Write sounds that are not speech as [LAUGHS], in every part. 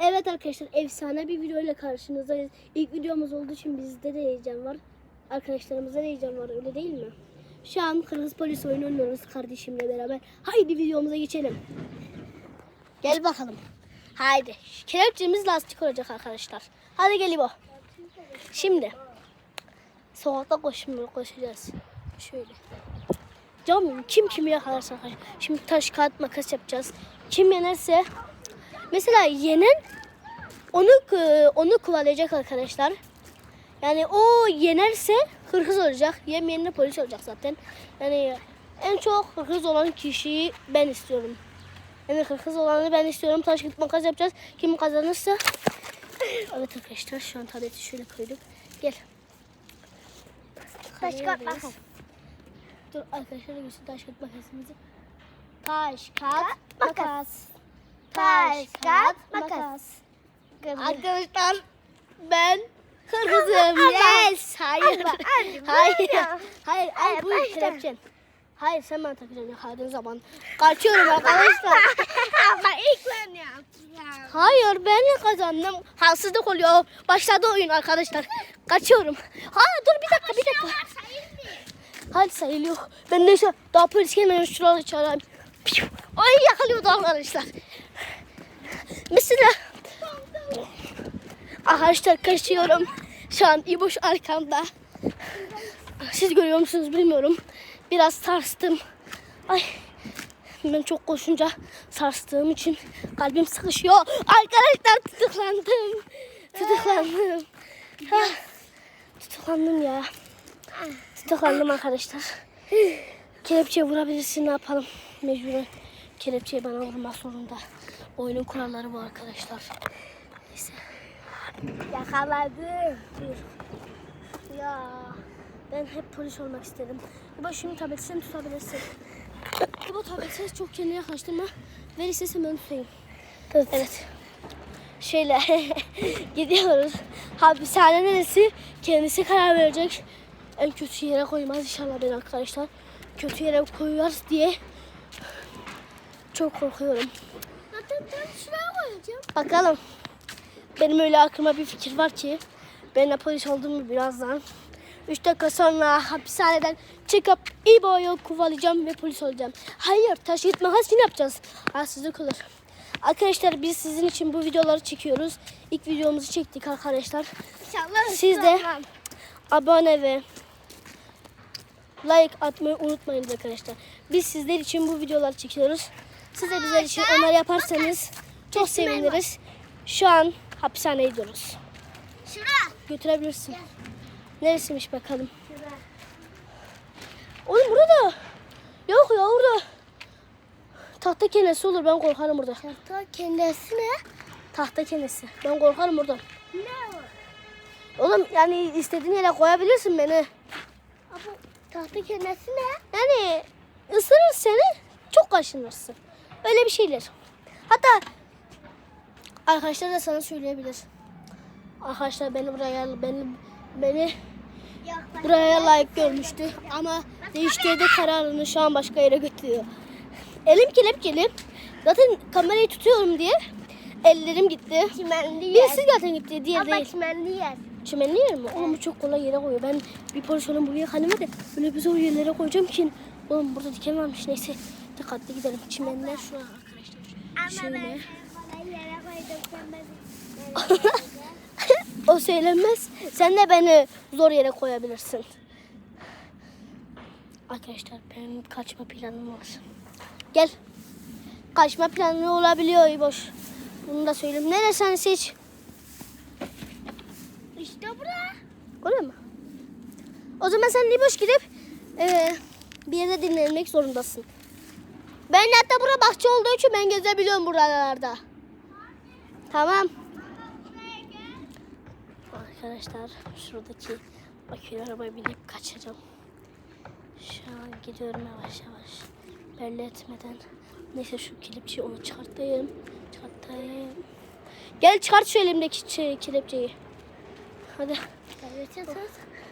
Evet arkadaşlar efsane bir video ile karşınızdayız. İlk videomuz olduğu için bizde de heyecan var. Arkadaşlarımızda da heyecan var öyle değil mi? Şu an Kırmızı Polis oyunu oynuyoruz kardeşimle beraber. Haydi videomuza geçelim. Gel bakalım. Haydi. Kelepçemiz lastik olacak arkadaşlar. Hadi gel İbo. Şimdi sokakta koşmuyor koşacağız. Şöyle. Canım kim kimi yakalarsa. Şimdi taş kağıt makas yapacağız. Kim yenerse mesela yenen onu e, onu kovalayacak arkadaşlar. Yani o yenerse hırsız olacak. Yemeyen de polis olacak zaten. Yani en çok hırsız olan kişiyi ben istiyorum. Yani hırsız olanı ben istiyorum. Taş kağıt makas yapacağız. Kim kazanırsa [COUGHS] Evet arkadaşlar şu an tableti şöyle koyduk. Gel. Taş kağıt makas. Dur arkadaşlar göster taş kağıt makasımızı. Taş kağıt makas. Taş, kağıt, makas. Arkadaşlar ben hırsızım. yes. Hayır. Hayır. Hayır. Hayır, bu kelepçen. Hayır sen bana takacaksın yakaladığın zaman. Kaçıyorum arkadaşlar. [LAUGHS] Ama ilk ben yapacağım. Hayır ben kazandım. Haksızlık oluyor. Başladı oyun arkadaşlar. Kaçıyorum. Ha dur bir dakika bir dakika. Hadi sayılıyor. Ben şu daha polis gelmeden şuraları çağırayım. Ay yakalıyordu arkadaşlar. Mesela arkadaşlar kaçıyorum. Şu an İboş arkamda. Siz görüyor musunuz bilmiyorum. Biraz sarstım. Ay ben çok koşunca sarstığım için kalbim sıkışıyor. Arkadaşlar tutuklandım. Tutuklandım. Ah, tutuklandım ya. Tutuklandım arkadaşlar. Kelepçeye vurabilirsin ne yapalım. Mecburen kelepçeyi bana vurmak zorunda. Oyunun kuralları bu arkadaşlar. Neyse. Yakaladım. Ya ben hep polis olmak istedim. Bu şimdi tableti sen tutabilirsin. Bu tableti çok kendine yaklaştırma. Ver istersen ben tutayım. Evet. Şöyle [LAUGHS] gidiyoruz. Hapishane neresi? Kendisi karar verecek. En kötü yere koymaz inşallah ben arkadaşlar. Kötü yere koyarız diye çok korkuyorum. Zaten ben şuraya koyacağım. Bakalım. Benim öyle aklıma bir fikir var ki ben de polis olduğumu birazdan 3 dakika sonra hapishaneden çıkıp İbo'yu kovalayacağım ve polis olacağım. Hayır taş git makas yine yapacağız. Haksızlık olur. Arkadaşlar biz sizin için bu videoları çekiyoruz. İlk videomuzu çektik arkadaşlar. İnşallah Siz de ıslanmam. abone ve like atmayı unutmayın arkadaşlar. Biz sizler için bu videoları çekiyoruz. Siz de bizler için onları yaparsanız çok seviniriz. Şu an hapishaneye gidiyoruz. Şura. Götürebilirsin. Neresiymiş bakalım. Şura. Oğlum burada. Yok ya orada. Tahta kenesi olur ben korkarım burada. Tahta kendisi ne? Tahta kenesi. Ben korkarım burada. Ne var? Oğlum yani istediğin yere koyabilirsin beni. Ama tahta kendisi ne? Yani ısırır seni çok kaşınırsın. Öyle bir şeyler. Hatta arkadaşlar da sana söyleyebilir. Arkadaşlar beni buraya beni beni buraya layık görmüştü ama değiştirdi kararını şu an başka yere götürüyor. Elim kelepçeli. Zaten kamerayı tutuyorum diye ellerim gitti. Çimenli yer. Birisi zaten gitti, diğer Ama değil. çimenli yer. Çimenli yer mi? Oğlum bu çok kolay yere koyuyor. Ben bir polis olan buraya kendime de öyle bir zor yerlere koyacağım ki. Oğlum burada diken varmış. Neyse dikkatli gidelim. Çimenler şu an arkadaşlar. Şöyle. Sen beni [LAUGHS] o söylenmez. Sen de beni zor yere koyabilirsin. Arkadaşlar benim kaçma planım var. Gel. Kaçma planı olabiliyor boş. Bunu da söyleyeyim. Neresi seç. İşte bura. Öyle mi? O zaman sen Liboş gidip eee, bir yerde dinlenmek zorundasın. Ben hatta bura bahçe olduğu için ben gezebiliyorum buralarda. Tamam. Arkadaşlar şuradaki bakır arabaya binip kaçacağım. Şu an gidiyorum yavaş yavaş. Belli etmeden. Neyse şu kelepçeyi onu çıkartayım. Çıkartayım. Gel çıkart şu elimdeki şey, kelepçeyi. Hadi.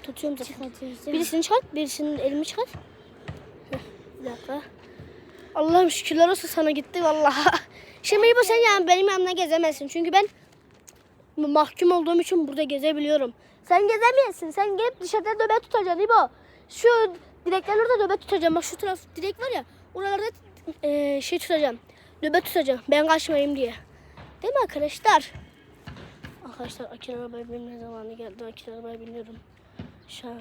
Tutuyorum zaten. Birisini çıkart, birisinin elimi çıkart. Bir dakika. Allah'ım şükürler olsun sana gitti vallahi. [LAUGHS] Şimdi bu sen yani benim yanımda gezemezsin. Çünkü ben mahkum olduğum için burada gezebiliyorum. Sen gezemiyorsun. Sen gelip dışarıda nöbet tutacaksın İbo. Şu direklerin orada nöbet tutacağım. Bak şu taraf direk var ya. Oralarda eee, şey tutacağım. Nöbet tutacağım. Ben kaçmayayım diye. Değil mi arkadaşlar? Arkadaşlar akil arabaya binme zamanı geldi. Akil arabaya biniyorum. Şu an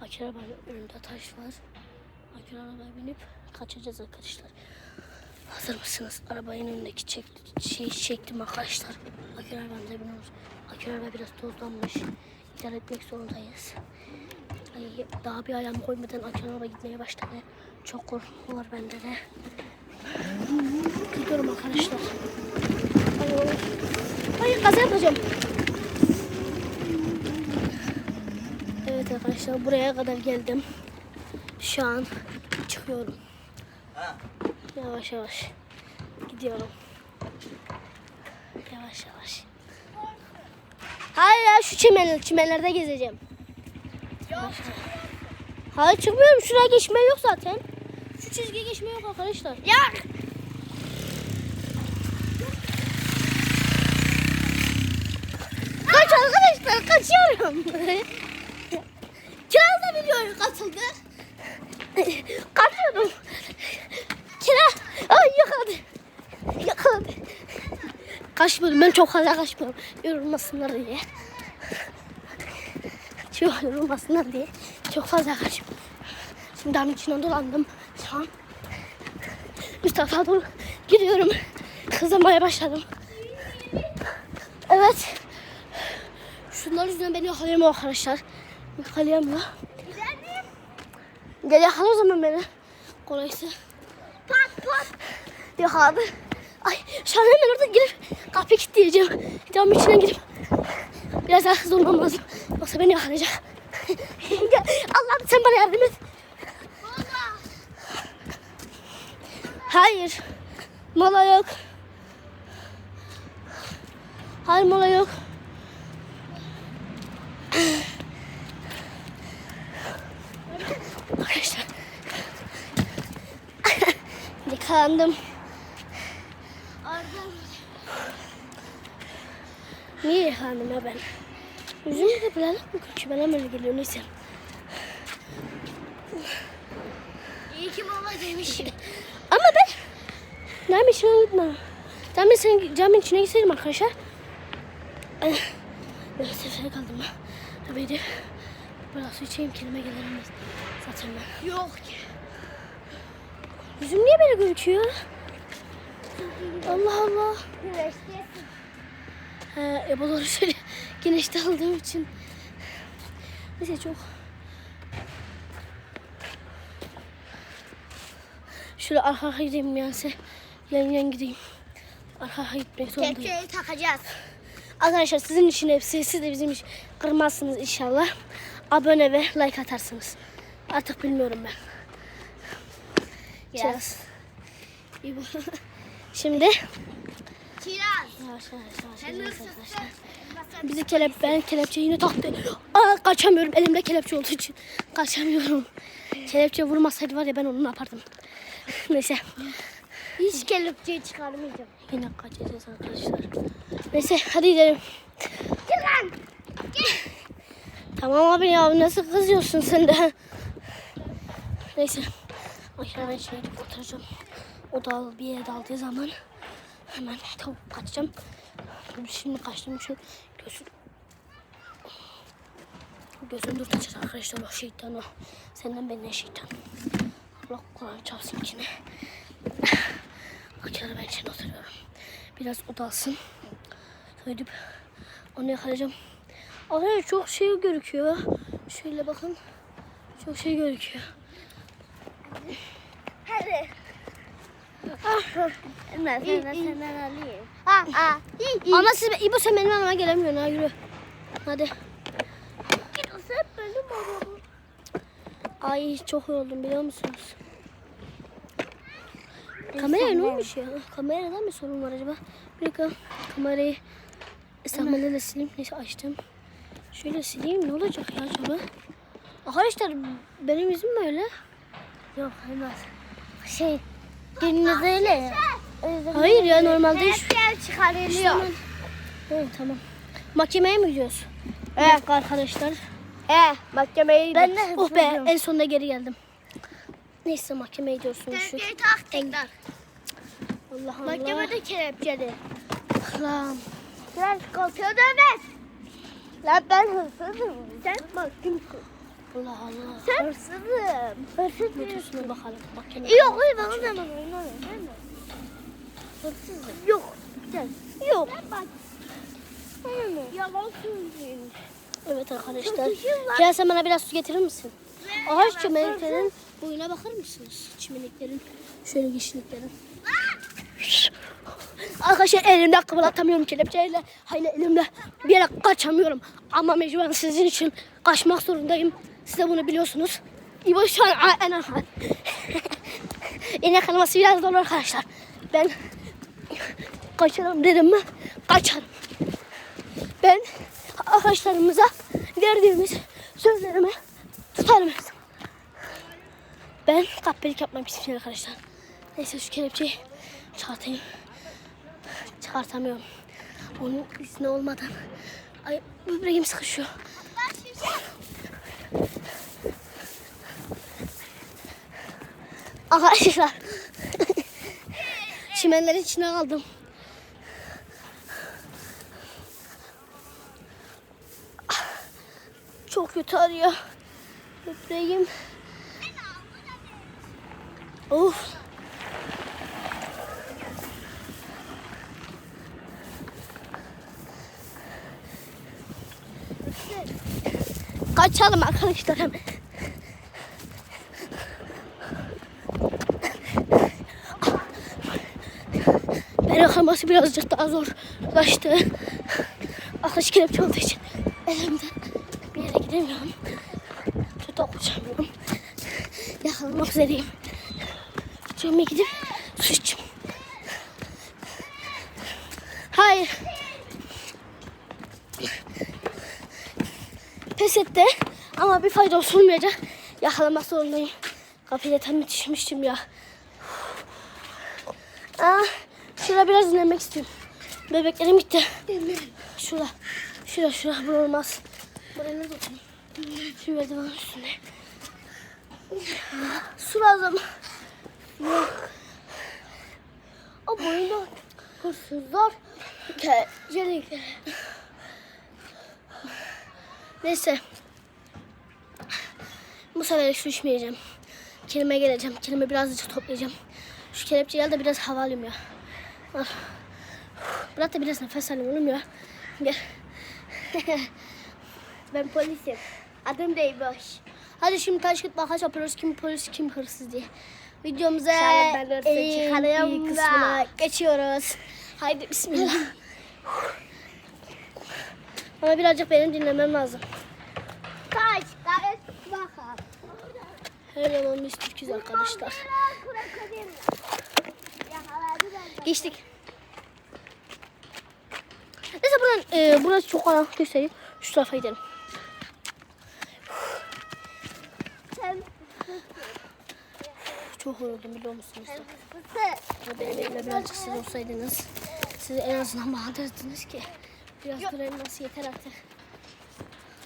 akil arabanın önünde taş var. Akil arabaya binip kaçacağız arkadaşlar. Hazır mısınız? Arabanın önündeki çek, şeyi çektim arkadaşlar. Akil arabamıza biniyoruz. Akil araba biraz tozlanmış. İdare etmek zorundayız. Ay, daha bir ayağımı koymadan akil araba gitmeye başladı. Çok korkum var bende de. Gidiyorum arkadaşlar. Ay, Hayır kaza yapacağım. Evet arkadaşlar buraya kadar geldim. Şu an çıkıyorum. Yavaş yavaş gidiyorum. Yavaş yavaş. Hayır ya şu çimenler, çimenlerde gezeceğim. Yavaş. Hayır çıkmıyorum. Şuraya geçme yok zaten. Şu çizgiye geçme yok arkadaşlar. Ya. Kaç arkadaşlar kaçıyorum. [LAUGHS] Kiraz biliyorum katıldı. [LAUGHS] Kaçıyorum. Kiraz. Ay yakaladı. Yakaladı. Kaçmıyorum ben çok fazla kaçmıyorum. Yorulmasınlar diye. Çok yorulmasınlar diye. Çok fazla kaçmıyorum. Şimdi damın içine dolandım. Şu an tarafa doğru gidiyorum. Hızlanmaya başladım. Evet. Şunlar yüzünden beni yakalayamıyor arkadaşlar. Yakalayamıyor. Gel yakala o zaman beni. Kolaysa. Pat pat. Yakaladı. Ay şu an hemen orada girip kapıyı kilitleyeceğim. Camın içine girip biraz daha hızlı olmam lazım. Yoksa beni yakalayacak. [LAUGHS] Allah'ım sen bana yardım et. Hayır. Mola yok. Hayır mola yok. Arkadaşlar. Yıkandım. Niye yıkandım ya ben? Yüzümde de bulanık mı kötü? Bana böyle geliyor neyse. İyi ki baba demişim. Ama ben Nermin içine unutma. Nermin sen camın içine gitseydim arkadaşlar. Ben sefere kaldım ben. De biraz su içeyim kendime gelirim. Zaten ben. Yok ki. Yüzüm niye böyle gözüküyor? Allah Allah. He, e, doğru söylüyor. [LAUGHS] Güneşte aldığım için. Neyse çok. Şöyle arka arka gideyim yanse. Yan yan gideyim. Arka arka gitmek zorundayım. Kepçeyi takacağız. Arkadaşlar sizin için hepsi. Siz de bizim için kırmazsınız inşallah. Abone ve like atarsınız. Artık bilmiyorum ben. Bu. Şimdi Kiraz. yavaş yavaş yavaş Sen yavaş hırsızsın. arkadaşlar. Bizi kelep ben kelepçe yine taktı. Aa kaçamıyorum elimde kelepçe olduğu için kaçamıyorum. Kelepçe vurmasaydı var ya ben onu ne yapardım. [LAUGHS] Neyse Hiç kelepçeyi çıkarmayacağım. yine kaçacağız arkadaşlar. Neyse hadi gidelim. Gel lan. Tamam abi ya nasıl kızıyorsun sen de. Neyse aşağı ben şeyi kurtaracağım. O dal bir yere daldığı zaman hemen tavuk kaçacağım. Şimdi kaçtım şu gözüm. Gözüm dur kaçar arkadaşlar o şeytan o. Senden benden şeytan. Allah Kur'an çarpsın içine. Akşara ben içine oturuyorum. Biraz o dalsın. Söyleyip onu yakalayacağım. Arkadaşlar çok şey gözüküyor. Şöyle bakın. Çok şey gözüküyor. Hadi. Ben senden senden alayım. Ha ha. Ama siz İbo sen benim yanıma gelemiyorsun ha yürü. Hadi. Sen benim babam. Ay çok yoruldum biliyor musunuz? Kameraya ne olmuş ya? Kamerada mı sorun var acaba? Bir dakika kamerayı İstanbul'da da sileyim. Neyse açtım. Şöyle sileyim ne olacak ya acaba? Arkadaşlar benim yüzüm böyle. Yok olmaz. Şey gününüz öyle ya. Hayır ya normalde hiç. Kelepçe çıkarılıyor. Hı, tamam. Mahkemeye mi gidiyoruz? Evet arkadaşlar. He mahkemeye Ben de Oh be en sonunda geri geldim. Neyse mahkemeye gidiyorsun şu. Kelepçeyi tak tekrar. Allah Allah. Mahkemede kelepçeli. Allah'ım. Biraz korkuyor dövmez. Lan ben hırsızım. Sen mahkumsun. Allah Allah. Sen hırsızım. Hırsız Videosuna bakalım. Mahkeme. Yok hayır ben o zaman mi? Hırsızım. Yok. Sen. Yok. Ben bak. Yalan söylüyorsun. Evet arkadaşlar. Gel sen bana biraz su getirir misin? Ağaç çimenliklerin boyuna bakar mısınız? Çimenliklerin, şöyle yeşilliklerin. Arkadaşlar elimde kıvırlatamıyorum kelepçeyle. Hayır elimde bir yere kaçamıyorum. Ama mecburen sizin için kaçmak zorundayım. Siz de bunu biliyorsunuz. İbo şu an en arka. İnek hanıması biraz zor arkadaşlar. Ben kaçarım dedim mi kaçarım. Ben arkadaşlarımıza verdiğimiz sözlerimi tutarım. Ben kahpelik yapmak istiyorum arkadaşlar. Neyse şu kelepçeyi çıkartayım. Çıkartamıyorum. Onun izni olmadan. Ay böbreğim sıkışıyor. Arkadaşlar. [LAUGHS] Çimenlerin içine aldım. Çok kötü arıyor. Böbreğim. Of. Kaçalım arkadaşlar hemen. Ben yakaması birazcık daha zorlaştı. Arkadaş kelepçe olduğu için elimden bir yere gidemiyorum. Kötü okuyamıyorum. Yakalamak üzereyim. Cöme gidip su içeyim. Hayır. Pes etti ama bir fayda olmayacak. Yakalamak zorundayım. Kapıyla tam yetişmiştim ya. Aa, şurada biraz dinlenmek istiyorum. Bebeklerim gitti. Şurada. Şurada şurada. Bu olmaz. Buraya ne tutayım? Şu merdivenin üstünde. Su lazım. Yok. O boyunda hırsızlar. Gelecek. Neyse. Bu sefer su içmeyeceğim. Kelime geleceğim. Kelime birazcık toplayacağım. Şu kelepçeyle de biraz hava alayım ya. Al. Bırak da biraz nefes alayım oğlum ya. Gel. [LAUGHS] Ben polisim. Adım Deyboş. Hadi şimdi taş kağıt makas yapıyoruz. Kim polis kim hırsız diye. Videomuza en iyi kısmına geçiyoruz. Haydi bismillah. Ama birazcık benim dinlemem lazım. Taş, bakalım. Her zaman biz Türk'üz arkadaşlar. Geçtik. Neyse buradan, e, burası çok karanlık gösteriyor. Şu tarafa gidelim. Çok yoruldum biliyor musunuz? Benim elimde birazcık siz olsaydınız. Siz en azından bağırdırdınız ki. Biraz görev nasıl yeter artık.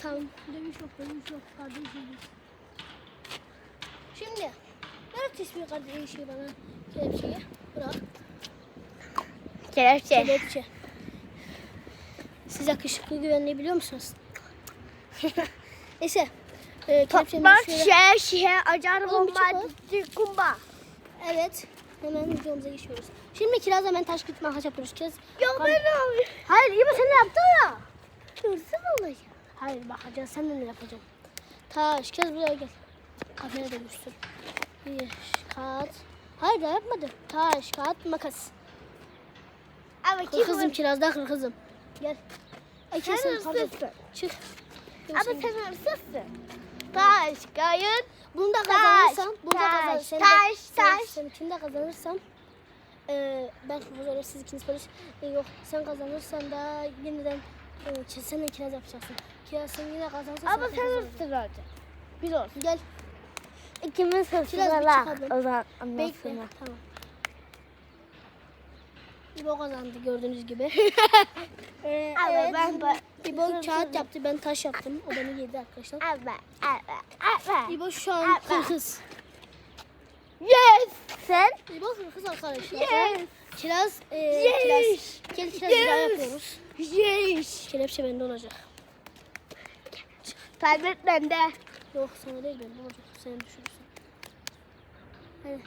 Tamam. Dövüş yok, dövüş yok. Kardeşim. Şimdi. Ver tesbih kardeşi bana. Kelepçeyi. Bırak. Kelepçe. Kelepçe. Siz yakışıklı güvenliği musunuz? [LAUGHS] Neyse. E, kelepçemi Bak şöyle- şey şey acar bomba kumba. Evet. Hemen videomuza geçiyoruz. Şimdi kiraz hemen taş gitme makas yapıyoruz. Kiraz. Yok Bak- ben abi. Hayır iyi sen ne yaptın ya? Hırsız olacak. Hayır bakacağız sen de ne yapacaksın? Taş kiraz buraya gel. Kamera göster. Bir kağıt. Hayır da yapmadı. Taş kağıt makas. Ama kim Kırkızım hırsız? kirazda kırkızım. Gel. Ay Sen kesin pardon. hırsızsın. Çık. Ama sen hırsızsın. Taş, kayın. Bunu da kazanırsam, bunu da taş, kazan. Sen taş, sen, taş. Sen kim de kazanırsam, eee ben kazanırım siz ikiniz polis. E, yok sen kazanırsan da yeniden e, sen de kiraz yapacaksın. Kiraz sen yine kazanırsan Ama sen sen kazanacaksın. hırsız olacaksın. Bir ol. Gel. İkimiz hırsız bir çıkalım. O zaman Bekle. anlatsana. Tamam. İbo kazandı gördüğünüz gibi. [LAUGHS] Ee, Evet, ben ba- İbo kağıt yaptı ben taş yaptım. O beni yedi arkadaşlar. Evet, evet, evet. İbo şu an hırkız. Yes. Sen? İbo hırkız arkadaşlar. Yes. Kiraz, e, Yes. kiraz, kiraz, kiraz Yes. yapıyoruz. Yes. Kelepçe bende olacak. Tablet bende. Yok sana değil bende olacak. Sen düşürürsün. Hadi.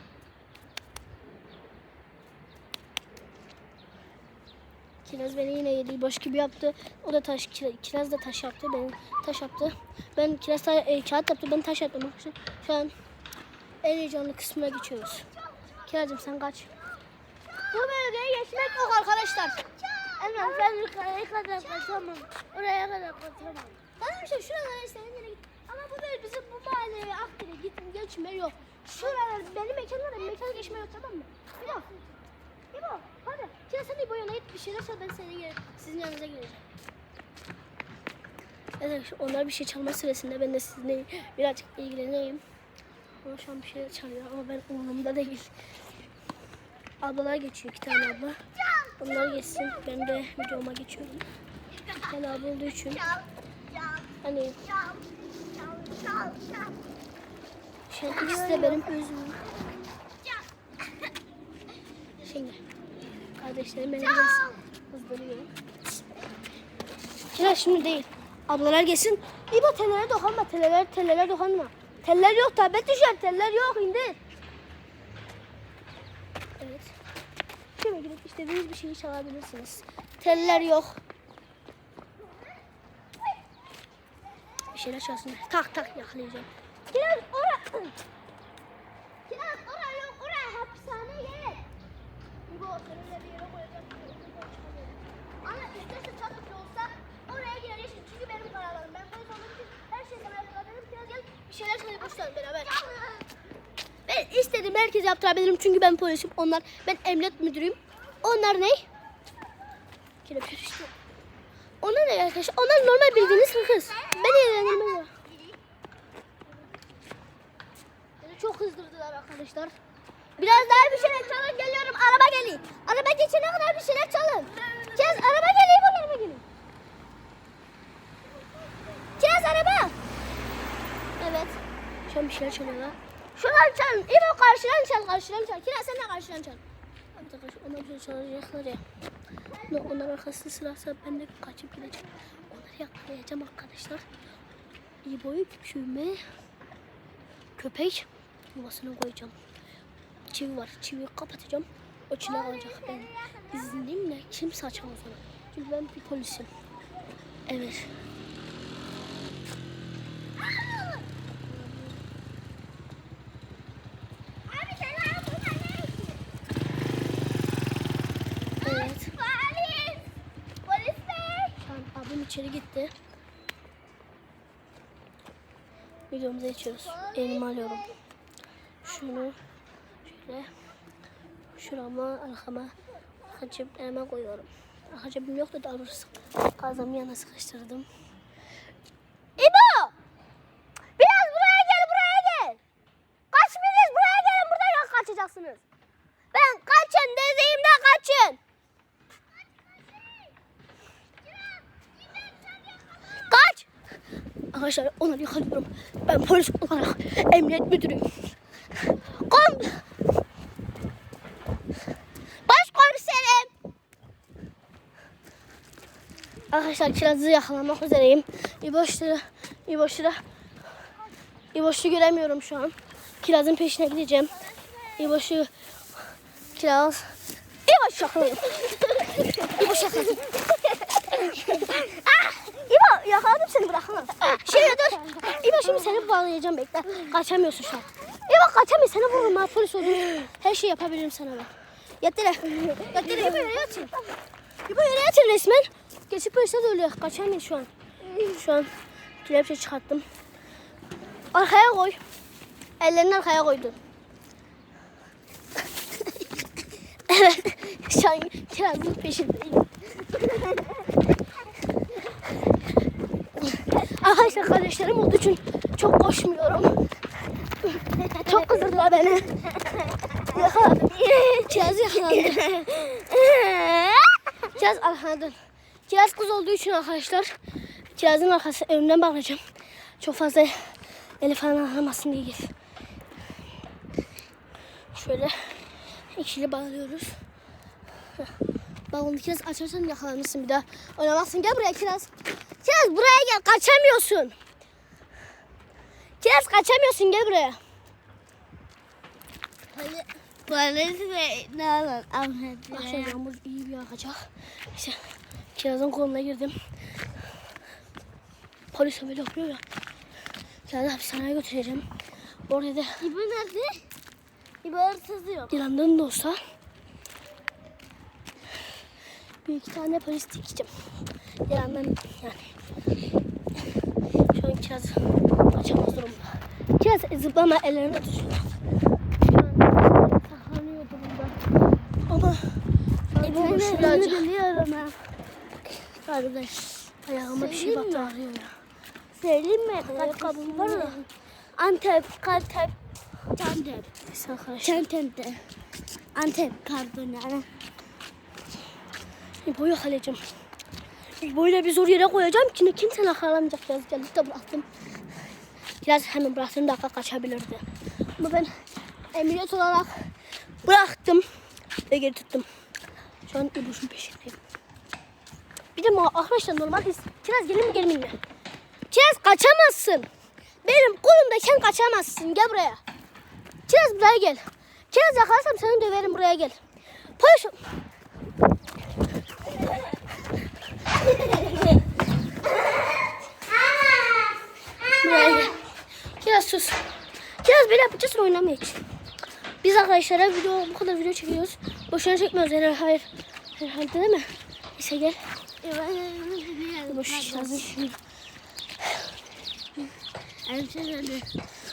Kiraz beni yine yedi. Boş gibi yaptı. O da taş. kira- Kiraz da taş yaptı. Ben taş yaptı. Ben kiraz ta- e, kağıt yaptı. Ben taş yaptım. Şu an en heyecanlı kısmına geçiyoruz. Kirazcığım sen kaç. Bu bölgeye geçmek yok arkadaşlar. Hemen ben yukarıya kadar kaçamam. Oraya kadar kaçamam. Bana bir şey şuralara istediğin yere bu böyle bizim bu mahalleye Akdere gittim geçme yok. Şuralar benim mekanlara mekana geçme yok tamam mı? İbo. İbo hadi. Gel sen İbo'ya git bir şeyler çal ben senin yer, sizin yanınıza geleceğim. Evet onlar bir şey çalma süresinde ben de sizinle birazcık ilgileneyim. Ama şu an bir şeyler çalıyor ama ben umurumda değil. Ablalar geçiyor iki tane abla. Onlar geçsin. Ben de videoma geçiyorum. Ben abi olduğu için hani an ikisi de benim özüm. Şimdi kardeşlerim beni biraz hızdırıyor. Sıra şimdi değil. Ablalar gelsin. İbo tellere dokunma. Telleler, tellere dokunma. Teller yok. Tablet düşer. Teller yok. indir. Evet. Şöyle gidip istediğiniz bir şeyi çalabilirsiniz. Teller yok. Şeyler çalsın. Tak tak yakalayacağım. Kiraz ora. Kiraz ora yok. Ora hapishane yer. Bu seninle bir yere koyacağım. Ama isterse çabuk olsa oraya girersin. Çünkü benim kararlarım. Ben polis olduğum için her şeyden alakalarım. Kiraz gel bir şeyler çalıp başlayalım beraber. Ben istediğim herkese yaptırabilirim çünkü ben polisim. Onlar ben emniyet müdürüyüm. Onlar ne? Kelepçe düştü. Onlar ne arkadaşlar? Onlar normal bildiğiniz hırsız. Ben eğlendirmez. Beni çok hızdırdılar arkadaşlar. Biraz daha bir şeyler çalın geliyorum. Araba geliyor. Araba geçene kadar bir şeyler çalın. Kes araba geliyor bu araba geliyor. Kes araba. Evet. Şu an bir şeyler çalıyorlar. Şuradan çal. İbo karşıdan çal. Karşıdan çal. Kira sen de karşıdan çal. Arkadaşlar onlar bir şey çalacaklar ya. No, onlar arkası sırası ben de kaçıp gideceğim. Onları yakalayacağım arkadaşlar. İbo'yu küçüğüme köpek yuvasına koyacağım. Çivi var. Çiviyi kapatacağım. O çile alacak. Ben izinliyim kimse açamaz onu. Çünkü ben bir polisim. Evet. Abi sen buradan nereye Evet. Polis! Polis bey! Şu an abim içeri gitti. Videomuza geçiyoruz. Elimi alıyorum. Şunu şöyle şurama arkama arka ceplerime koyuyorum. Arka cebim yoktu daha doğrusu kazamı yana sıkıştırdım. İbo! Biraz buraya gel buraya gel. Kaçmayınız buraya gelin buradan kaçacaksınız. Ben kaçın dediğimde kaçın. Kaç! Arkadaşlar onları yakalıyorum. Ben polis olarak emniyet müdürüyüm. Kom! Başkomiserim! Arkadaşlar kirazı yakalamak üzereyim. İboşları, İboşları, İboş'u göremiyorum şu an. Kirazın peşine gideceğim. İboş'u, kiraz, İboş yakalayayım. İboş yakalayayım. Yakaladım seni bırakamam. Şimdi dur. İbo şimdi seni bağlayacağım bekle. Kaçamıyorsun şu an. İbo kaçamıyor seni vururum ha polis oldum. Her şeyi yapabilirim sana ben. Yat yere. Yat yere İbo yere yatın. İbo yere yatın resmen. Geçip polise de ölüyor. Kaçamıyor şu an. Şu an kelepçe çıkarttım. Arkaya koy. Ellerini arkaya koydun. evet. Şu an kirazın peşindeyim. Arkadaşlar kardeşlerim olduğu için çok koşmuyorum. çok kızdırdılar beni. Yakaladım. Kiraz yakaladım. Kiraz arkadan. Kiraz kız olduğu için arkadaşlar. Kirazın arkası önünden bakacağım. Çok fazla eli falan ağrımasın diye. Şöyle ikili bağlıyoruz. Heh. Balonu kiraz açarsan yakalanırsın bir daha. Oynamazsın. Gel buraya kiraz. Kiraz buraya gel. Kaçamıyorsun. Kiraz kaçamıyorsun. Gel buraya. Polis ve ne alın. Akşam yağmur iyi bir yağacak. İşte kirazın koluna girdim. Polis böyle yapıyor ya. Kirazı hapishaneye götüreceğim. Orada da İbo nerede? İbo hırsızı yok. yılandığın da olsa bir iki tane polis dikeceğim. Yalandan yani. Şu an kiraz kaçamaz durumda. Kiraz zıplama. Şu an saklanıyor durumda. Ama İbo'nun yerini şuracık. biliyorum ha. Arkadaş ayağıma bir şey battı ağrıyor ya. Söyleyeyim mi? Ayakkabım var ya. Antep, Kartep, arkadaş. Çantep'te. Antep pardon yani. İbo'yu yakalayacağım. İbo'yu bir zor yere koyacağım ki kimse geldi de bıraktım. Biraz hemen bıraktığım dakika kaçabilirdi. Ama ben emniyet olarak bıraktım ve geri tuttum. Şu an İbo'nun peşindeyim. Bir de arkadaşlar normal biz Kiraz gelin mi gelmeyin mi? Kiraz kaçamazsın. Benim kolumdayken kaçamazsın. Gel buraya. Kiraz buraya gel. Kiraz yakalarsam seni döverim buraya gel. Polis Gel. Kiraz sus. Kiraz böyle yapacaksın oynamayı hiç. Biz arkadaşlara video, bu kadar video çekiyoruz. Boşuna çekmiyoruz herhalde. Hayır. Herhalde değil mi? Neyse gel. Boş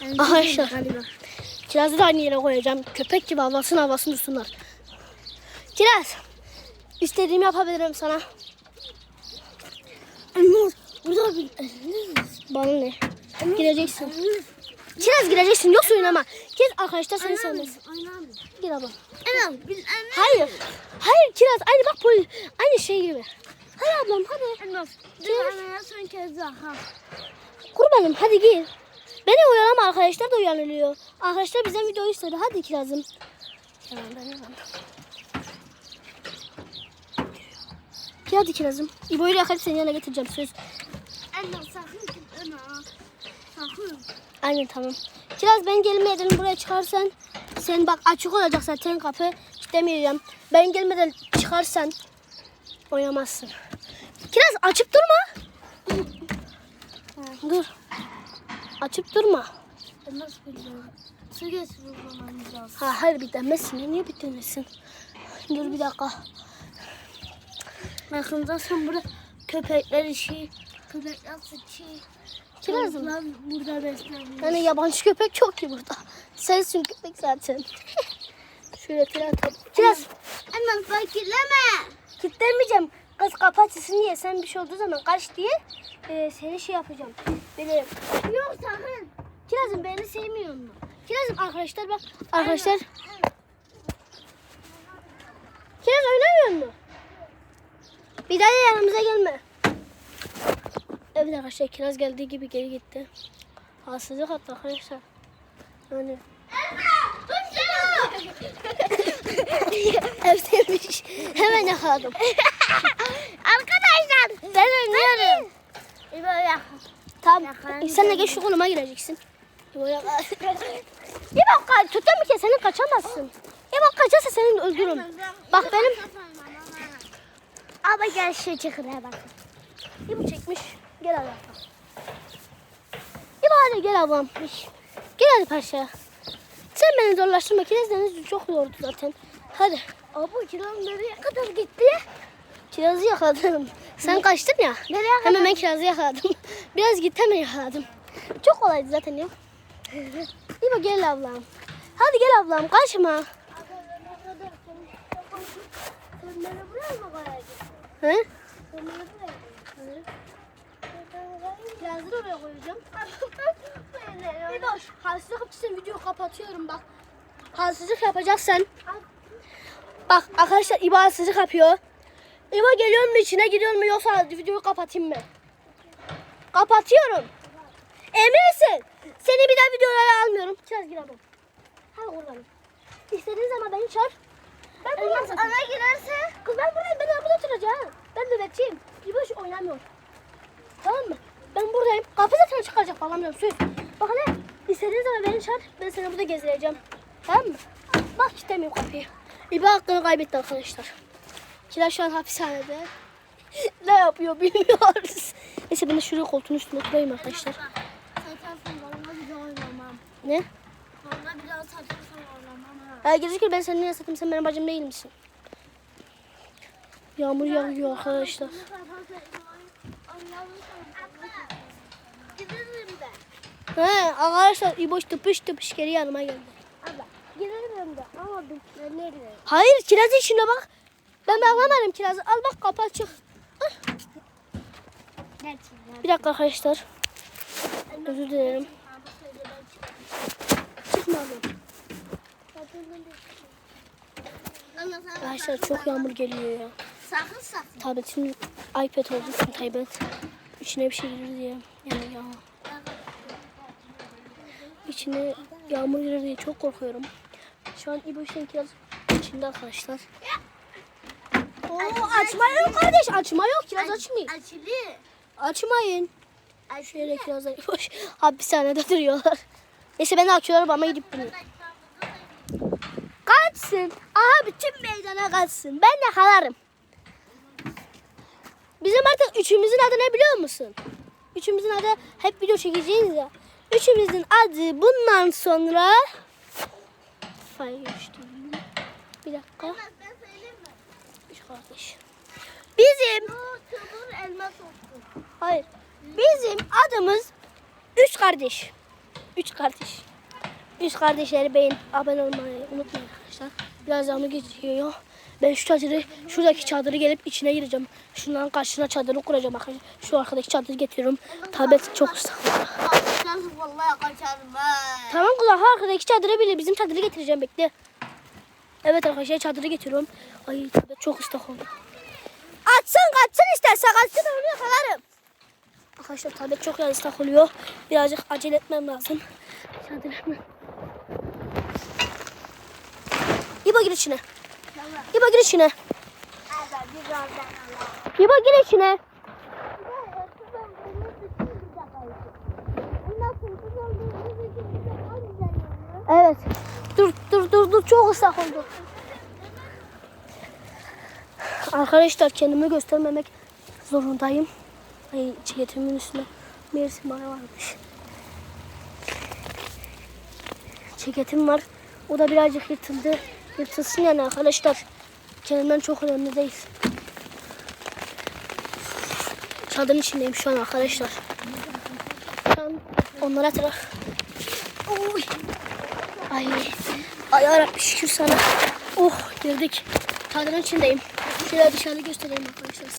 Arkadaşlar. Kirazı da aynı yere koyacağım. Köpek gibi havasını havasını dursunlar. Kiraz. İstediğimi yapabilirim sana. Elmas. Burada bir Bana ne? Gireceksin. Kiraz gireceksin. Yoksa oynama. Kiraz arkadaşlar seni sevmez. Gir. Biz Hayır. Hayır Kiraz. Aynı bak polis. Aynı şey gibi. Hadi ablam hadi. Anaya son kez daha. Kurbanım hadi gir. Beni uyarama arkadaşlar da uyanılıyor. Arkadaşlar bizden video istedi. Hadi Kiraz'ım. Yalan ben yalan. Hadi Kiraz'ım. İbo'yu yakalayıp seni yana getireceğim söz. Elmas sakın gitme. Aynen tamam. Kiraz ben gelmeden buraya çıkarsan sen bak açık olacak zaten kapı istemeyeceğim. Ben gelmeden çıkarsan oynamazsın. Kiraz açıp durma. Dur. Açıp durma. Su. Ha, hayır bitemezsin. Ya, Niye bitemezsin? Dur bir dakika. Yakında sen burada köpekler işi, köpekler sıçı. Kirazım. Tavuklar burada besleniyor. Yani yabancı köpek çok ki burada. Sensin köpek zaten. [LAUGHS] Şöyle kiraz atalım. Kiraz. Elmas bak kirleme. Kilitlemeyeceğim. Kız kapatısın diye sen bir şey olduğu zaman kaç diye e, seni şey yapacağım. Böyle Yok sakın. Kirazım beni sevmiyor mu? Kirazım arkadaşlar bak. Arkadaşlar. Kiraz oynamıyor mu? Bir daha da yanımıza gelme. Evet arkadaşlar Kiraz geldiği gibi geri gitti. Hassızlık attı arkadaşlar. Yani. [LAUGHS] Evdeymiş. Hemen yakaladım. [LAUGHS] Arkadaşlar. Ben oynuyorum. Böyle Tamam. Yakalayın Sen de geç şu koluma gireceksin. İbo [LAUGHS] bak tuttum bir kere seni kaçamazsın. İbo kaçarsa seni öldürürüm. Bak benim Ama gel şu çukura bak. İbo çekmiş. Gel ablam. İbo hadi gel ablam. Gel hadi paşa. Sen beni zorlaştırma. Kiraz deniz çok zordu zaten. Hadi. Abi kiram nereye kadar gitti? Kirazı yakaladım. Sen kaçtın ya. Nereye kadar? Hemen ben kirazı yakaladım. [LAUGHS] Biraz git hemen yakaladım. Çok kolaydı zaten ya. İbo gel ablam. Hadi gel ablam kaçma. Sen beni buraya mı koyacaksın? He? Sen beni buraya koyacaksın. Kirazı da oraya koyacağım. [LAUGHS] Bir boş. Halsiz kapatırsan videoyu kapatıyorum bak. haksızlık yapacaksan bak arkadaşlar İbo haksızlık yapıyor. İbo geliyor mu içine giriyor mu yoksa videoyu kapatayım mı? Kapatıyorum. Eminsin. Seni bir daha videoya almıyorum. Çaz gir ablam. Ha oradan. İstediğin zaman beni çağır. Ben zaten. Ana girerse Kız ben buradayım. Ben burada oturacağım. Ben nöbetçiyim. İbo oynamıyor. Tamam mı? Ben buradayım. Kapı zaten çıkacak bağlamıyorum. Söz. Bak hele. İstediğin zaman beni çağır. Ben seni burada gezdireceğim. Tamam mı? Bak istemiyorum kapıyı. İbo hakkını kaybetti arkadaşlar. Kira şu an hapishanede. [LAUGHS] ne yapıyor bilmiyoruz. Neyse ben de şuraya koltuğun üstüne oturayım arkadaşlar. Ne? Ha gözükür ben seni niye sen benim bacım değil misin? Yağmur yağıyor arkadaşlar. Giderim de. He arkadaşlar İboş tıpış tıpış geri yanıma geldi. Abla giderim de ama ben nereye? Hayır kiraz işine bak. Ben bağlamadım kirazı. Al bak kapı açık. Gerçekten. Bir dakika arkadaşlar. Özür dilerim. Çıkma abla. Arkadaşlar çok yağmur geliyor ya. Sakın sakın. Tabletim iPad olduğu için tablet. İçine bir şey girer diye. Yani ya. İçine yağmur girer diye çok korkuyorum. Şu an İboş'un kiraz içinde arkadaşlar. Oo, açma yok kardeş. Açma yok. Kiraz açmayın. Açılı. Açmayın. Şöyle kirazlar boş. Hapishanede duruyorlar. Neyse ben de açıyorum ama gidip biniyorum. Kaçsın. Aha bütün meydana kaçsın. Ben de kalarım. Bizim artık üçümüzün adı ne biliyor musun? Üçümüzün adı hep video çekeceğiz ya. Üçümüzün adı bundan sonra... Bir dakika. Üç kardeş. Bizim. Hayır. Bizim adımız Üç Kardeş. Üç Kardeş. Üç kardeşleri beğen, abone olmayı unutmayın arkadaşlar. Biraz yağmur geçiyor. Ben şu çadırı, şuradaki çadırı gelip içine gireceğim. Şundan karşısına çadırı kuracağım arkadaşlar. Şu arkadaki çadırı getiriyorum. Tablet çok ıslak. Kaçacağız vallahi kaçarım ha. Tamam kızlar arkadaki çadırı bile bizim çadırı getireceğim bekle. Evet arkadaşlar çadırı getiriyorum. Ay tablet çok ıslak oldu. Açsın kaçsın isterse kaçsın onu yakalarım. Arkadaşlar tablet çok biraz ıslak oluyor. Birazcık acele etmem lazım. Çadırımı. İbo gir içine. İbo gir içine. İbo gir içine. Evet. Dur dur dur dur çok ıslak oldu. Arkadaşlar kendimi göstermemek zorundayım. Ay ceketimin üstüne Mersin bana varmış. Ceketim var. O da birazcık yırtıldı. Yırtılsın yani arkadaşlar. Kendimden çok önemli değil. Çadırın içindeyim şu an arkadaşlar. Şu an onlara taraf. Oy. Ay. Ay yarabbim şükür sana. Oh girdik. Çadırın içindeyim. Şöyle dışarı göstereyim arkadaşlar.